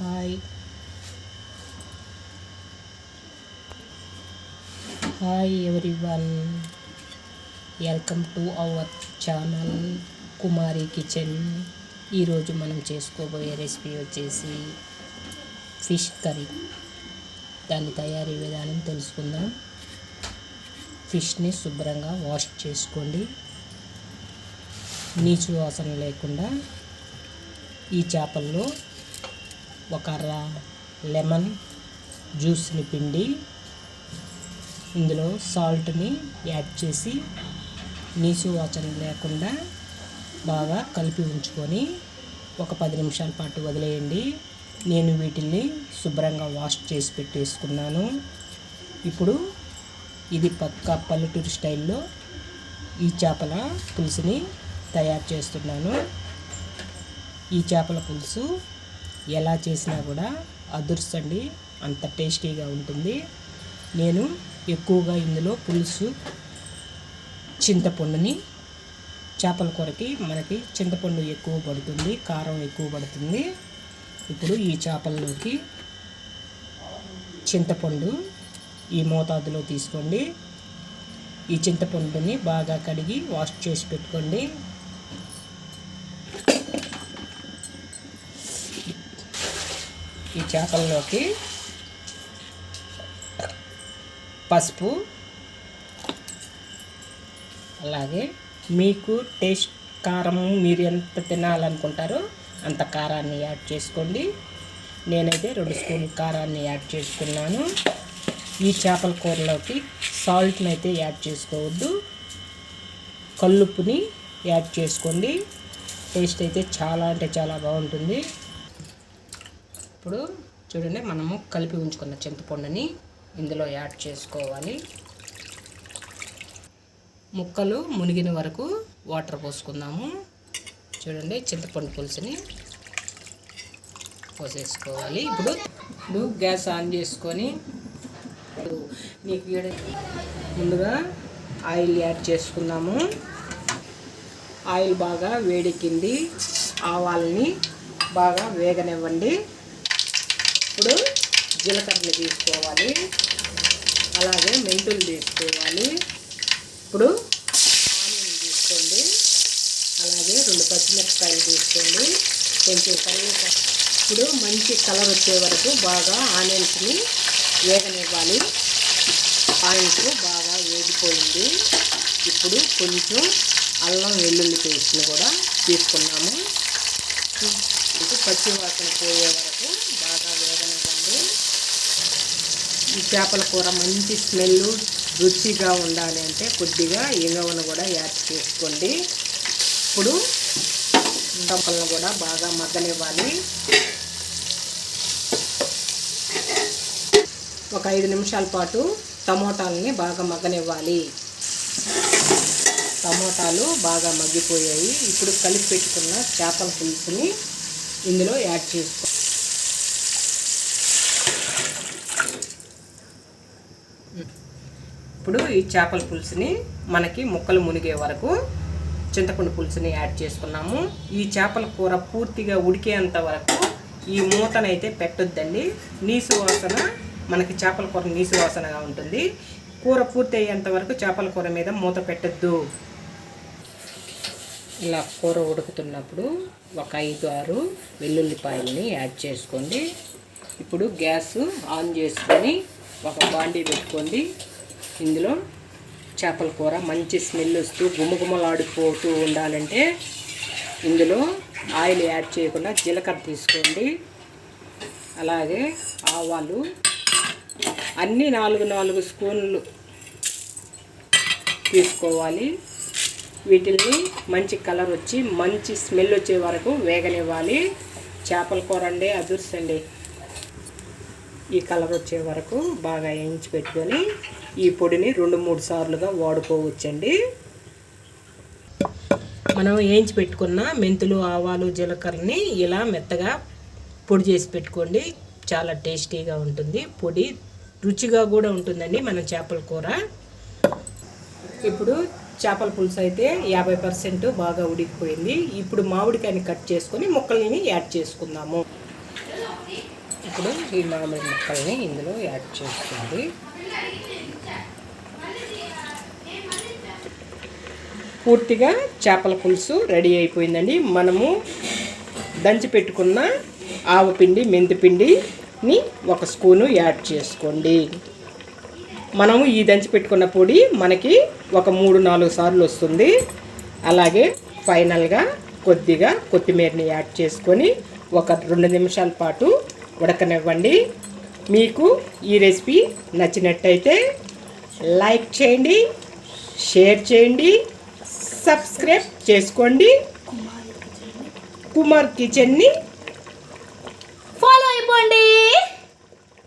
Hi. Hi everyone. Welcome to our channel Kumari kitchen. ఈరోజు మనం చేసుకోబోయే రెసిపీ వచ్చేసి ఫిష్ కర్రీ. దాని తయారీ విధానం తెలుసుకుందాం. ఫిష్ని శుభ్రంగా వాష్ చేసుకోండి. నీచు వాసన లేకుండా ఈ చేపల్లో ఒక అర లెమన్ జ్యూస్ని పిండి ఇందులో సాల్ట్ని యాడ్ చేసి నీసు వాచన లేకుండా బాగా కలిపి ఉంచుకొని ఒక పది నిమిషాల పాటు వదిలేయండి. నేను వీటిల్ని శుభ్రంగా వాష్ చేసి పెట్టేసుకున్నాను. ఇప్పుడు ఇది పక్క పల్లెటూరు స్టైల్లో ఈ చేపల పులుసుని తయారు చేస్తున్నాను. ఈ చేపల పులుసు ఎలా చేసినా కూడా అదుర్సండి అంత టేస్టీగా ఉంటుంది. నేను ఎక్కువగా ఇందులో పులుసు చింతపండుని చేపల కూరకి మనకి చింతపండు ఎక్కువ పడుతుంది కారం ఎక్కువ పడుతుంది. ఇప్పుడు ఈ చేపల్లోకి చింతపండు ఈ మోతాదులో తీసుకోండి. ఈ చింతపండుని బాగా కడిగి వాష్ చేసి పెట్టుకోండి. ఈ చేపల్లోకి పసుపు అలాగే మీకు టేస్ట్ కారం మీరు ఎంత తినాలనుకుంటారో అంత కారాన్ని యాడ్ చేసుకోండి. నేనైతే రెండు స్పూన్ల కారాన్ని యాడ్ చేసుకున్నాను. ఈ చేపల కూరలోకి సాల్ట్ని అయితే యాడ్ చేసుకోవద్దు. కల్లుప్పుని యాడ్ చేసుకోండి. టేస్ట్ అయితే చాలా అంటే చాలా బాగుంటుంది. ఇప్పుడు చూడండి మనము కలిపి ఉంచుకున్న చింతపండుని ఇందులో యాడ్ చేసుకోవాలి. ముక్కలు మునిగిన వరకు వాటర్ పోసుకుందాము. చూడండి చింతపండు పులుసుని పోసేసుకోవాలి. ఇప్పుడు ఇప్పుడు గ్యాస్ ఆన్ చేసుకొని నీకు ముందుగా ఆయిల్ యాడ్ చేసుకున్నాము ఆయిల్ బాగా వేడెక్కింది ఆవాలని బాగా వేగనివ్వండి. ఇప్పుడు జీలకర్రలు తీసుకోవాలి. అలాగే మెంతులు తీసుకోవాలి. ఇప్పుడు ఆనియన్ తీసుకోండి. అలాగే రెండు పచ్చిమిరపకాయలు తీసుకోండి. కొంచెం కరివేపాకు. ఇప్పుడు మంచి కలర్ వచ్చే వరకు బాగా ఆనియన్స్ని వేగనివ్వాలి. ఆయిల్స్ బాగా వేగిపోయింది. ఇప్పుడు కొంచెం అల్లం వెల్లుల్లి పేస్ట్ని కూడా తీసుకున్నాము. ఇది పచ్చి వాసన పోయే వరకు బాగా ఈ చేపల కూర మంచి స్మెల్ రుచిగా ఉండాలి అంటే కొద్దిగా ఇంగవను కూడా యాడ్ చేసుకోండి. ఇప్పుడు దంపలను కూడా బాగా మగ్గనివ్వాలి. ఒక ఐదు నిమిషాల పాటు టమోటాలని బాగా మగ్గనివ్వాలి. టమోటాలు బాగా మగ్గిపోయాయి. ఇప్పుడు కలిపి పెట్టుకున్న చేపల పులుసుని ఇందులో యాడ్ చేసుకో ఇప్పుడు ఈ చేపల పులుసుని మనకి ముక్కలు మునిగే వరకు చింతపండు పులుసుని యాడ్ చేసుకున్నాము. ఈ చేపల కూర పూర్తిగా ఉడికేంత వరకు ఈ మూతనైతే పెట్టొద్దండి. నీసు వాసన మనకి చేపల కూర నీసు వాసనగా ఉంటుంది. కూర పూర్తి అయ్యేంత వరకు చేపల కూర మీద మూత పెట్టొద్దు. ఇలా కూర ఉడుకుతున్నప్పుడు ఒక ఐదు ఆరు వెల్లుల్లిపాయలని యాడ్ చేసుకోండి. ఇప్పుడు గ్యాస్ ఆన్ చేసుకొని ఒక బాండీ పెట్టుకోండి. ఇందులో చేపల కూర మంచి స్మెల్ వస్తూ గుమగుమలాడిపోతూ ఉండాలంటే ఇందులో ఆయిల్ యాడ్ చేయకుండా జీలకర్ర తీసుకోండి. అలాగే ఆవాలు అన్నీ నాలుగు నాలుగు స్పూన్లు తీసుకోవాలి. వీటిల్ని మంచి కలర్ వచ్చి మంచి స్మెల్ వచ్చే వరకు వేగనివ్వాలి. చేపల కూర అండి అదుర్సండి. ఈ కలర్ వచ్చే వరకు బాగా వేయించి పెట్టుకొని ఈ పొడిని రెండు మూడు సార్లుగా వాడుకోవచ్చండి. మనం వేయించి పెట్టుకున్న మెంతులు ఆవాలు జీలకర్రని ఇలా మెత్తగా పొడి చేసి పెట్టుకోండి. చాలా టేస్టీగా ఉంటుంది. పొడి రుచిగా కూడా ఉంటుందండి మన చేపల కూర. ఇప్పుడు చేపల పులుసు అయితే యాభై పర్సెంట్ బాగా ఉడికిపోయింది. ఇప్పుడు మామిడికాయని కట్ చేసుకొని ముక్కల్ని యాడ్ చేసుకుందాము. ఇప్పుడు ఈ మామిడి ముక్కల్ని ఇందులో యాడ్ చేసుకోండి పూర్తిగా చేపల పులుసు రెడీ అయిపోయిందండి. మనము దంచి పెట్టుకున్న ఆవపిండి మెంతిపిండిని ఒక స్పూను యాడ్ చేసుకోండి. మనము ఈ దంచి పెట్టుకున్న పొడి మనకి ఒక మూడు నాలుగు సార్లు వస్తుంది. అలాగే ఫైనల్గా కొద్దిగా కొత్తిమీరని యాడ్ చేసుకొని ఒక రెండు నిమిషాల పాటు ఉడకనివ్వండి. మీకు ఈ రెసిపీ నచ్చినట్టయితే లైక్ చేయండి షేర్ చేయండి సబ్స్క్రైబ్ చేసుకోండి. కుమార్ కిచెన్ని ఫాలో అయిపోండి.